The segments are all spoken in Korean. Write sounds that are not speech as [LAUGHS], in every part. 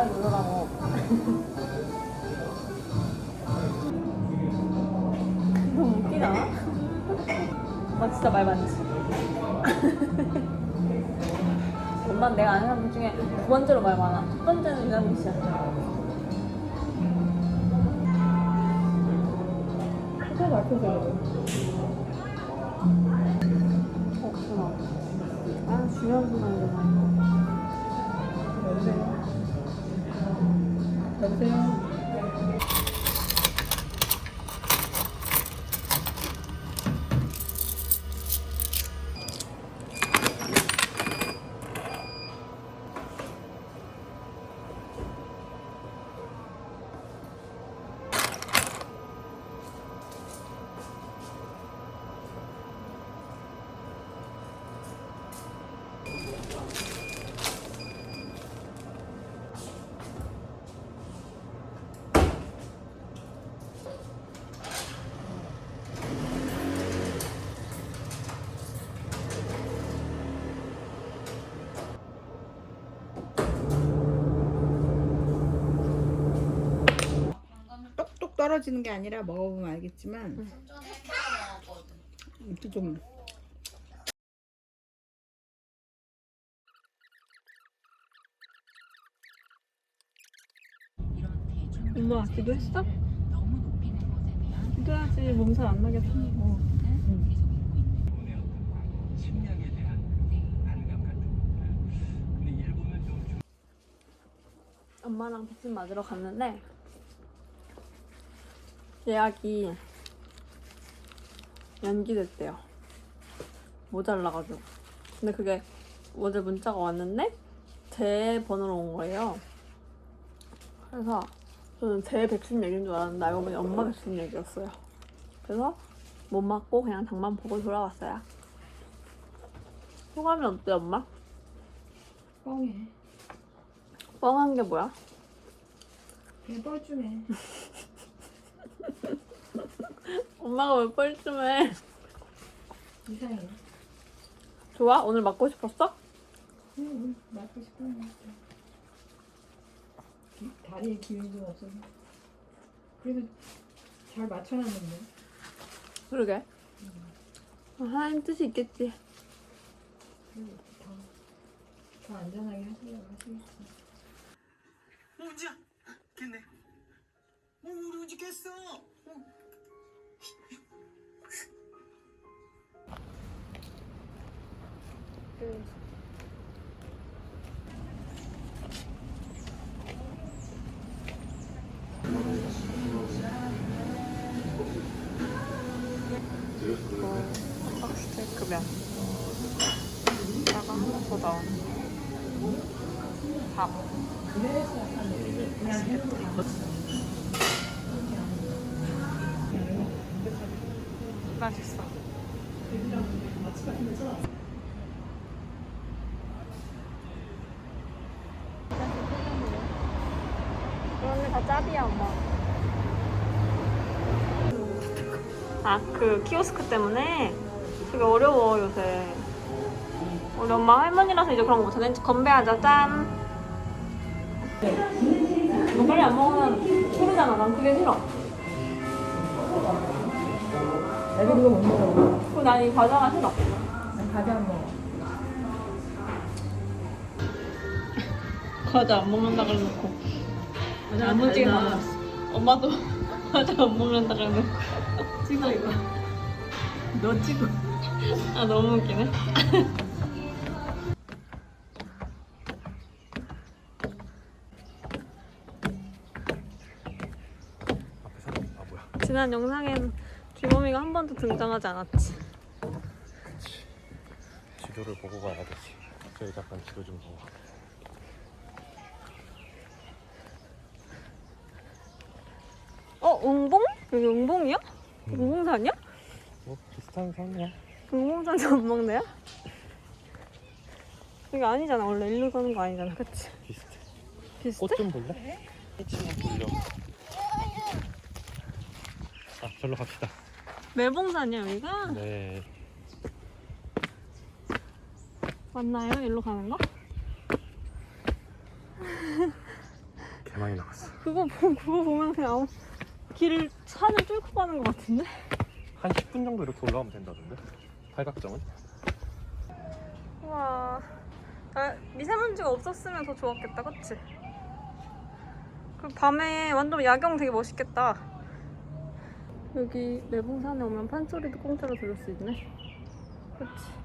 좋아요 누르라고. 너무 웃기지 않아? 엄마 진짜 말 많지. 엄마는 내가 아는 사람 중에 두 번째로 말 많아. 첫 번째는 유남민 씨야. 진짜 맛있어요. 어, 전화. 아, 중요한 전화이구나. 여보세요? 여보세요? 떨어지는 게 아니라 먹어보면 알겠지만. 이렇게 좀. 엄마, 기도 했어? 기도해야지. 몸살 안 나게 일본은 좀 엄마랑 백신 맞으러 갔는데 예약이 연기됐대요. 모자라가지고. 근데 그게 어제 문자가 왔는데 제 번호로 온 거예요. 그래서 저는 제 백신 얘기인 줄 알았는데 알고 보니 엄마 백신 얘기였어요. 그래서 못 맞고 그냥 장만 보고 돌아왔어요. 소감이 어때 엄마? 뻥해. 뻥한 게 뭐야? 그냥 뻘쭘해. [LAUGHS] [LAUGHS] 엄마가 왜 뻘쭘해? 이상해. 좋아? 오늘 맞고 싶었어? 응, 맞고 싶어. 기- 다리에 기운이 좀 없어서. 그래도 잘 맞춰놨는데. 그러게. 하나님 뜻이 있겠지. 그래도 더, 더 안전하게 하시려고 하시겠지. 깼네 어 어. 나온. 밥. 어. 그런데 다 짭이야, 엄마. 아, 그 키오스크 때문에 되게 어려워, 요새. 우리 엄마 할머니라서 이제 그런 거 못하네. 건배하자, 짠. 이거 빨리 안 먹으면 소리잖아. 난 그게 싫어. 애들 그거 못 먹어. 그리고 난이 과자가 싫어. 난 과자 안 먹어. 과자 안 먹는다 그래놓고. 야무지게 먹었어. 엄마도 [LAUGHS] 과자 안 먹는다 그래놓고. 찍어, 이거. 너 찍어. 아, 너무 웃기네. 아 지난 영상엔 귀범이가 한 번도 등장하지 않았지. 지도를 보고 가야 되지 저희 잠깐 지도 좀 보고 어, 웅봉? 여기 웅봉이야? 웅봉산이야? 뭐 비슷한 산이야 웅봉산이 전망대야? 이게 아니잖아. 원래 일로 가는 거 아니잖아. 그치? 비슷해 비슷해? 꽃 좀 볼래? 돌려 아 절로 갑시다 매봉산이야, 여기가? 네 맞나요? 일로 가는 거? [LAUGHS] 많이 나갔어. 그거 보 그거 보면 그냥 아무 길을 산을 뚫고 가는 것 같은데? 한 10분 정도 이렇게 올라가면 된다던데. 팔각정은? 우와. 아, 미세먼지가 없었으면 더 좋았겠다, 그치? 그 밤에 완전 야경 되게 멋있겠다. 여기 내봉산에 오면 판소리도 공짜로 들을 수 있네. 그치?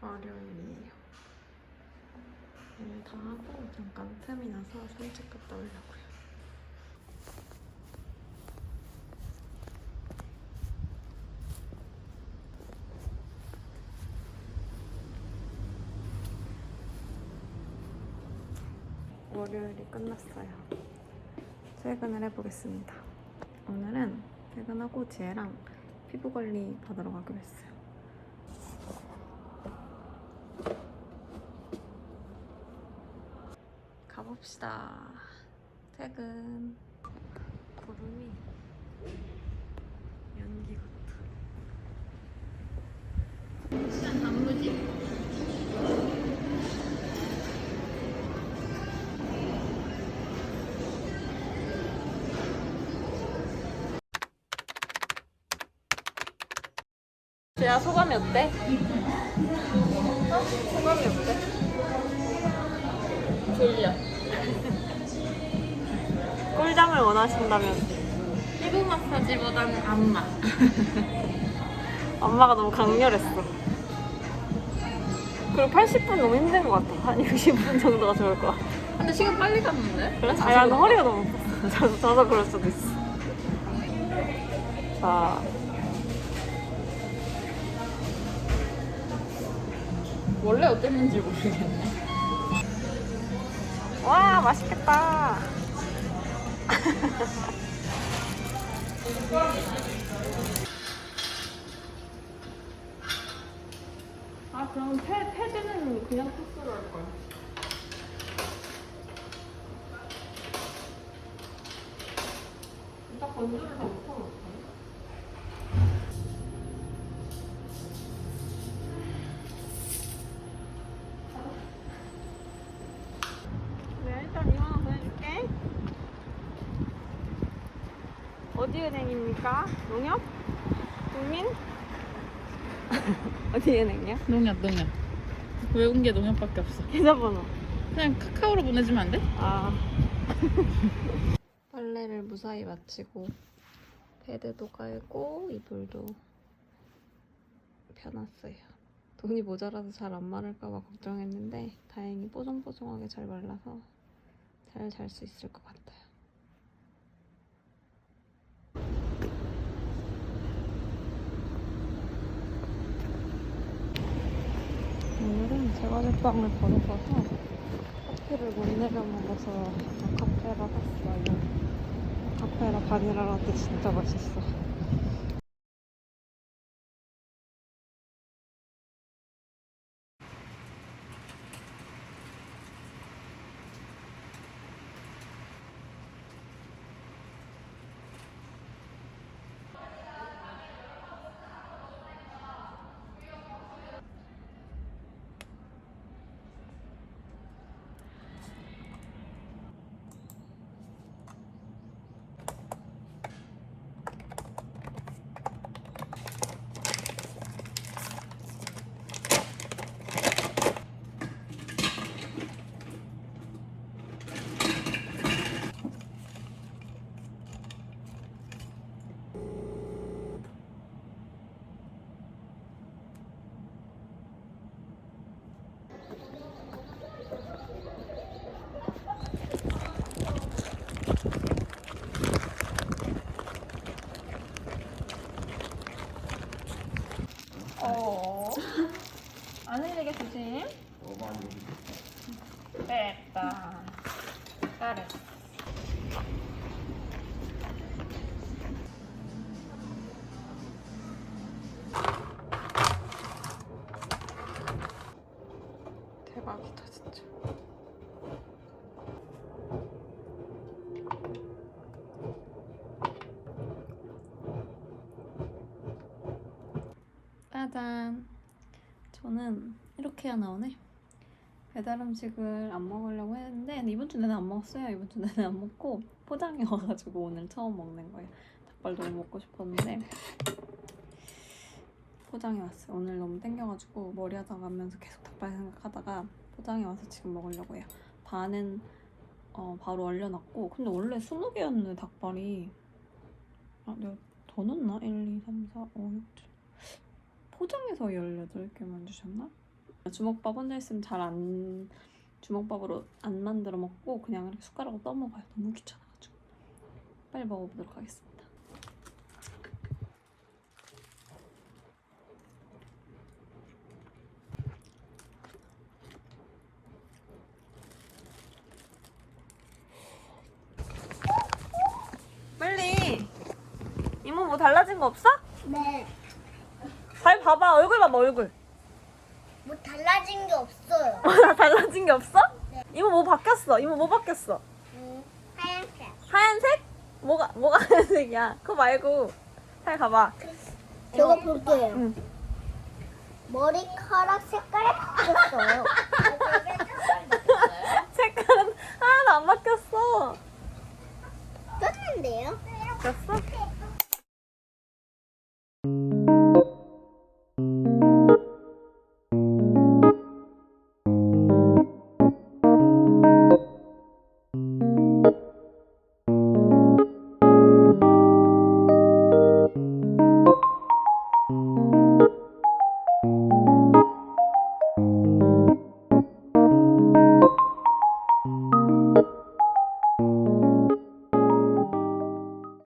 월요일이에요. 일다 하고 잠깐 틈이 나서 산책 갔다 오려고요. 월요일이 끝났어요. 퇴근을 해보겠습니다. 오늘은 퇴근하고 지혜랑 피부 관리 받으러 가기로 했어요. 가봅시다. 퇴근. 구름이 연기 같아. 야 소감이 어때? 어? 소감이 어때? 졸려. [LAUGHS] 꿀잠을 원하신다면 피부 마사지보다는 안마. [LAUGHS] 엄마가 너무 강렬했어. 그리고 80분 너무 힘든 것 같아. 한 60분 정도가 좋을 것 같아. 근데 시간 빨리 갔는데? 그래? 아, 야, 너 허리가 너무 [LAUGHS] 자서 그럴 수도 있어. 자. 원래 어땠는지 모르겠네. 와, 맛있겠다. 아, 그럼 패, 패드는 그냥 토스로 할 거야. 딱 건조를 다 못하면 어떡하냐? 네, 일단 이거 하나 보내줄게. 어디 은행입니까? 농협? 국민? [LAUGHS] 어디 은행이야? 농협, 농협. 외운 게 농협밖에 없어. 계좌번호. 그냥 카카오로 보내주면 안 돼? 아. [LAUGHS] 빨래를 무사히 마치고 베드도 깔고 이불도 펴놨어요. 돈이 모자라서 잘 안 마를까봐 걱정했는데 다행히 뽀송뽀송하게 잘 말라서 잘 잘 수 있을 것 같아요. 오늘은 제과 제빵을 벌어봐서 커피를 못 내려 먹어서 카페라 샀어요. 카페라 바닐라 라떼 진짜 맛있어. 어. 짜잔. 저는 이렇게 해야 나오네. 배달 음식을 안 먹으려고 했는데 이번 주 내내 안 먹었어요. 이번 주 내내 안 먹고 포장이 와가지고 오늘 처음 먹는 거예요. 닭발 너무 먹고 싶었는데 포장이 왔어요. 오늘 너무 땡겨가지고 머리 하다 가면서 계속 닭발 생각하다가 포장이 와서 지금 먹으려고 해요. 반은 어, 바로 얼려놨고 근데 원래 20개였는데 닭발이 아 내가 더 넣었나? 1, 2, 3, 4, 5, 6, 7 포장해서 18개만 주셨나? 주먹밥 혼자 있으면 잘 안 주먹밥으로 안 만들어 먹고 그냥 이렇게 숟가락으로 떠먹어요. 너무 귀찮아가지고 빨리 먹어보도록 하겠습니다. 빨리 이모 뭐 달라진 거 없어? 네, 잘 봐봐 얼굴 봐봐 얼굴 [LAUGHS] 뭐 달라진 게 없어요. 달라진 게 없어? 이모 뭐 바뀌었어? 이모 뭐 바뀌었어? 음, 하얀색. 하얀색? 뭐가 뭐가 [LAUGHS] 하얀색이야? 그거 말고 잘 가봐. 저거 볼게요. 응. 머리카락 색깔이 바뀌었어요. [LAUGHS] 색깔은 하나도 안 바뀌었어. 떴는데요? 됐어?